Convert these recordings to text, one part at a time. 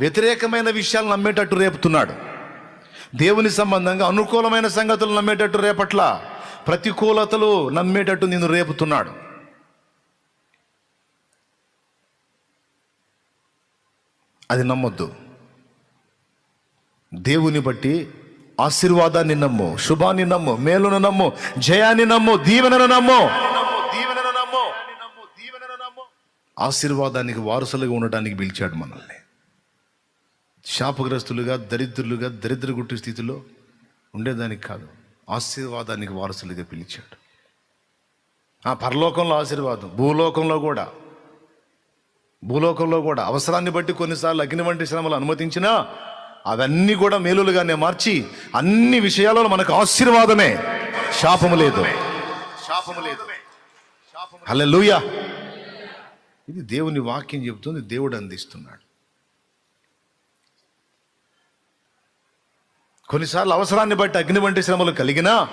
వ్యతిరేకమైన విషయాలు నమ్మేటట్టు రేపుతున్నాడు. దేవుని సంబంధంగా అనుకూలమైన సంగతులు నమ్మేటట్టు రేపట్ల ప్రతికూలతలు నమ్మేటట్టు నిన్ను రేపుతున్నాడు. అది నమ్మొద్దు. దేవుని బట్టి ఆశీర్వాదాన్ని నమ్ము శుభాన్ని నమ్ము మేలును నమ్ము జయాన్ని నమ్ము దీవెనను నమ్ము. ఆశీర్వాదానికి వారసులుగా ఉండడానికి పిలిచాడు మనల్ని. శాపగ్రస్తులుగా దరిద్రులుగా దరిద్ర గుట్టి స్థితిలో ఉండేదానికి కాదు. ఆశీర్వాదానికి వారసులుగా పిలిచాడు. ఆ పరలోకంలో ఆశీర్వాదం భూలోకంలో కూడా. భూలోకంలో కూడా అవసరాన్ని బట్టి కొన్నిసార్లు అగ్ని వంటి శ్రమలు అనుమతించినా అవన్నీ కూడా మేలులుగానే మార్చి అన్ని విషయాలలో మనకు ఆశీర్వాదమే. శాపము లేదు. శాపము లేదు. హల్లెలూయా. ఇది దేవుని వాక్యం చెబుతుంది దేవుడు అందిస్తున్నాడు. కొన్నిసార్లు అవసరాన్ని బట్టి అగ్ని వంటి శ్రమలు కలిగినా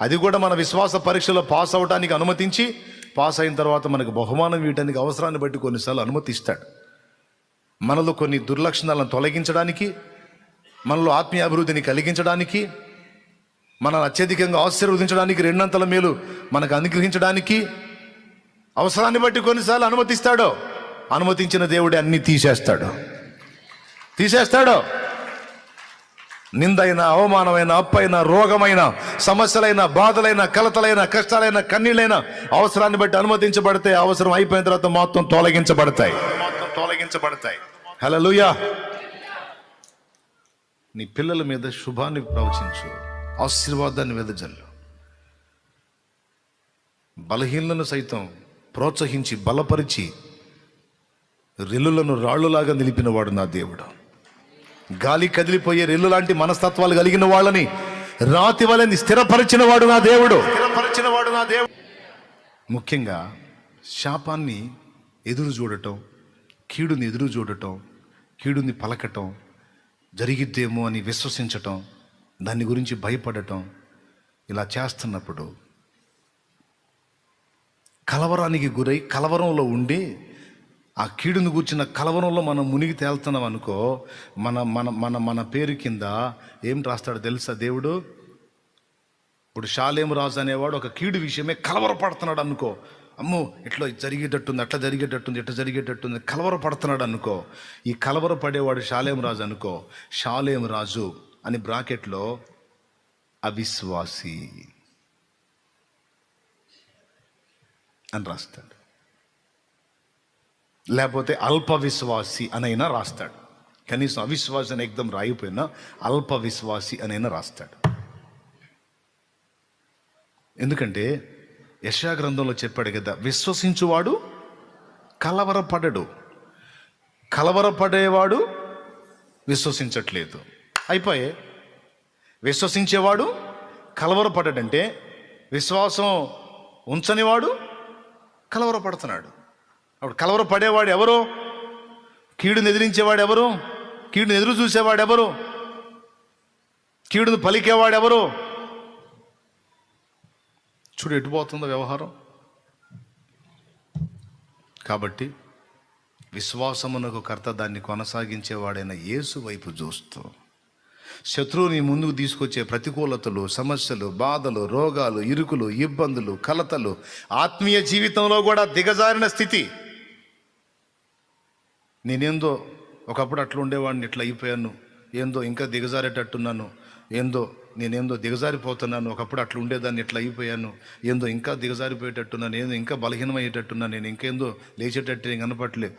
అది కూడా మన విశ్వాస పరీక్షలో పాస్ అవడానికి అనుమతించి పాస్ అయిన తర్వాత మనకు బహుమానం ఇవ్వడానికి అవసరాన్ని బట్టి కొన్నిసార్లు అనుమతిస్తాడు. మనలో కొన్ని దుర్లక్షణాలను తొలగించడానికి మనలో ఆత్మీయ అభివృద్ధిని కలిగించడానికి మనల్ని అత్యధికంగా ఆశీర్వదించడానికి రెండంతల మేలు మనకు అనుగ్రహించడానికి అవసరాన్ని బట్టి కొన్నిసార్లు అనుమతిస్తాడో. అనుమతించిన దేవుడే అన్నీ తీసేస్తాడు. తీసేస్తాడో. నిందైన అవమానమైన అప్పైన రోగమైన సమస్యలైన బాధలైన కలతలైన కష్టాలైన కన్నీళ్ళైన అవసరాన్ని బట్టి అనుమతించబడితే అవసరం అయిపోయిన తర్వాత మొత్తం తొలగించబడతాయి. మొత్తం తొలగించబడతాయి. హలోయా నీ పిల్లల మీద శుభాన్ని ప్రవచించు ఆశీర్వాదాన్ని వెదజల్లు. బలహీనలను సైతం ప్రోత్సహించి బలపరిచి రెల్లులను రాళ్ళులాగా నిలిపినవాడు నా దేవుడు. గాలి కదిలిపోయే రెల్లు లాంటి మనస్తత్వాలు కలిగిన వాళ్ళని రాతి వలని స్థిరపరిచిన వాడు నా దేవుడు. స్థిరపరిచిన వాడు నా దేవుడు. ముఖ్యంగా శాపాన్ని ఎదురు చూడటం కీడుని ఎదురు చూడటం కీడుని పలకటం జరిగిద్దేమో అని విశ్వసించటం దాని గురించి భయపడటం ఇలా చేస్తున్నప్పుడు కలవరానికి గురై కలవరంలో ఉండి ఆ కీడును కూర్చిన కలవరంలో మనం మునిగి తేలుతున్నాం అనుకో మన మన మన మన పేరు కింద ఏం రాస్తాడు తెలుసా దేవుడు? ఇప్పుడు షాలేం రాజు అనేవాడు ఒక కీడు విషయమే కలవరపడుతున్నాడు అనుకో. అమ్మో ఇట్లా జరిగేటట్టుంది అట్లా జరిగేటట్టుంది ఇట్లా జరిగేటట్టుంది కలవరపడుతున్నాడు అనుకో. ఈ కలవర పడేవాడు షాలేం రాజు అనుకో షాలేం రాజు అని బ్రాకెట్లో అవిశ్వాసి అని రాస్తాడు. లేకపోతే అల్ప విశ్వాసి అనైనా రాస్తాడు. కనీసం అవిశ్వాసి అని ఎగ్దం రాయిపోయినా అల్ప విశ్వాసి అనైనా రాస్తాడు. ఎందుకంటే యశా గ్రంథంలో చెప్పాడు కదా విశ్వసించువాడు కలవరపడడు. కలవరపడేవాడు విశ్వసించట్లేదు. అయిపోయే. విశ్వసించేవాడు కలవరపడడంటే విశ్వాసం ఉంచనివాడు కలవరపడుతున్నాడు. అప్పుడు కలవరపడేవాడు ఎవరు? కీడుని ఎదిరించేవాడు ఎవరు కీడుని ఎదురు చూసేవాడు ఎవరు కీడును పలికేవాడు ఎవరు చూడు ఎటుపోతుందో వ్యవహారం. కాబట్టి విశ్వాసమునకు కర్త దాన్ని కొనసాగించేవాడైన యేసు వైపు చూస్తూ శత్రువుని ముందుకు తీసుకొచ్చే ప్రతికూలతలు సమస్యలు బాధలు రోగాలు ఇరుకులు ఇబ్బందులు కలతలు ఆత్మీయ జీవితంలో కూడా దిగజారిన స్థితి. నేనేందో ఒకప్పుడు అట్లా ఉండేవాడిని ఇట్లా అయిపోయాను. ఏందో ఇంకా దిగజారేటట్టున్నాను. ఏందో నేనేందో దిగజారిపోతున్నాను. ఒకప్పుడు అట్లా ఉండేదాన్ని ఇట్లా అయిపోయాను. ఏందో ఇంకా దిగజారిపోయేటట్టున్నాను. ఏందో ఇంకా బలహీనమయ్యేటట్టున్నాను. నేను ఇంకేందో లేచేటట్టు నేను కనపట్లే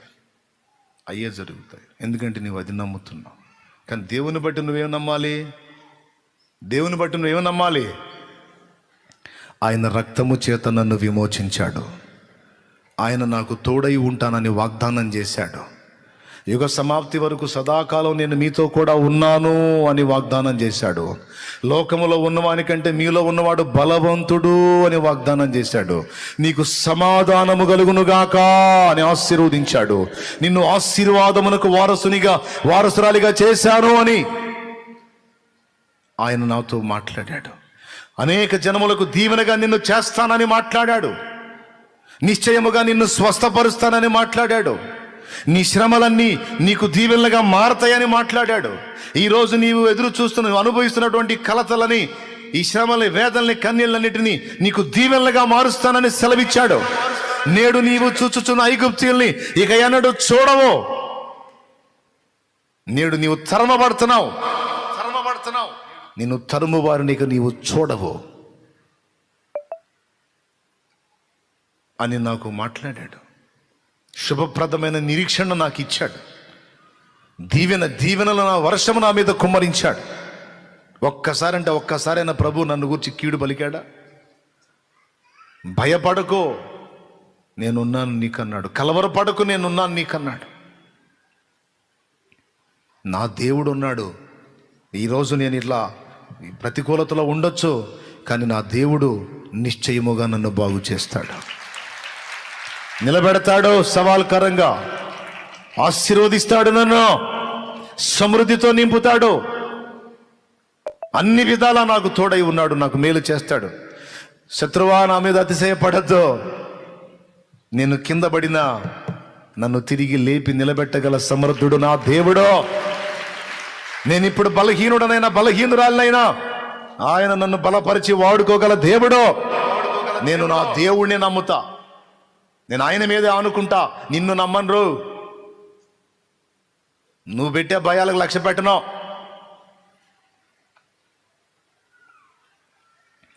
అయ్యే జరుగుతాయి. ఎందుకంటే నువ్వు అది నమ్ముతున్నావు. కానీ దేవుని బట్టి నువ్వేం నమ్మాలి? దేవుని బట్టి నువ్వేం నమ్మాలి? ఆయన రక్తము చేత నన్ను విమోచించాడు. ఆయన నాకు తోడై ఉంటానని వాగ్దానం చేశాడు. యుగ సమాప్తి వరకు సదాకాలం నేను మీతో కూడా ఉన్నాను అని వాగ్దానం చేశాడు. లోకములో ఉన్నవానికంటే మీలో ఉన్నవాడు బలవంతుడు అని వాగ్దానం చేశాడు. నీకు సమాధానము కలుగునుగాక అని ఆశీర్వదించాడు. నిన్ను ఆశీర్వాదమునకు వారసునిగా వారసురాలిగా చేశాను అని ఆయన నాతో మాట్లాడాడు. అనేక జనములకు దీవెనగా నిన్ను చేస్తానని మాట్లాడాడు. నిశ్చయముగా నిన్ను స్వస్థపరుస్తానని మాట్లాడాడు. నీ శ్రమలన్నీ నీకు దీవెనలుగా మారతాయని మాట్లాడాడు. ఈరోజు నీవు ఎదురు చూస్తున్న నువ్వు అనుభవిస్తున్నటువంటి కలతలని ఈ శ్రమల వేదనని కన్నీళ్ళన్నిటినీ నీకు దీవెనలుగా మారుస్తానని సెలవిచ్చాడు. నేడు నీవు చూచుచున్న ఐగుప్తీయుల్ని ఇక ఎన్నడు చూడవు. నేడు నీవు తరమబడుతున్నావు. తరమబడుతున్నావు నిన్ను తరుమువారిని ఇక నీవు చూడవు అని నాకు మాట్లాడాడు. శుభప్రదమైన నిరీక్షణ నాకు ఇచ్చాడు దీవెన దీవెనలు నా వర్షము నా మీద కుమ్మరించాడు. ఒక్కసారి అంటే ఒక్కసారైనా ప్రభు నన్ను గురించి కీడు పలికాడా? భయపడకో నేనున్నాను నీకన్నాడు. కలవరపడకు నేనున్నాను నీకన్నాడు. నా దేవుడు ఉన్నాడు ఈరోజు నేను ఇట్లా ప్రతికూలతలో ఉండొచ్చు కానీ నా దేవుడు నిశ్చయముగా నన్ను బాగు చేస్తాడు. నిలబెడతాడు సవాల్కరంగా. ఆశీర్వదిస్తాడు నన్ను. సమృద్ధితో నింపుతాడు. అన్ని విధాలా నాకు తోడై ఉన్నాడు నాకు మేలు చేస్తాడు. శత్రువా నా మీద అతిశయపడద్దు. నేను కింద పడినా నన్ను తిరిగి లేపి నిలబెట్టగల సమర్థుడు నా దేవుడు. నేను ఇప్పుడు బలహీనుడనైనా బలహీనురాలనైనా ఆయన నన్ను బలపరిచి వాడుకోగల దేవుడు. నేను నా దేవుణ్ణి నమ్ముతా. నేను ఆయన మీదే అనుకుంటా నిన్ను నమ్మను నువ్వు పెట్టే భయాలకు లక్ష్య పెట్టను.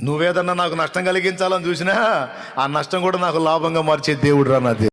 నువ్వేదన్నా నాకు నష్టం కలిగించాలని చూసినా ఆ నష్టం కూడా నాకు లాభంగా మార్చే దేవుడు రా నాది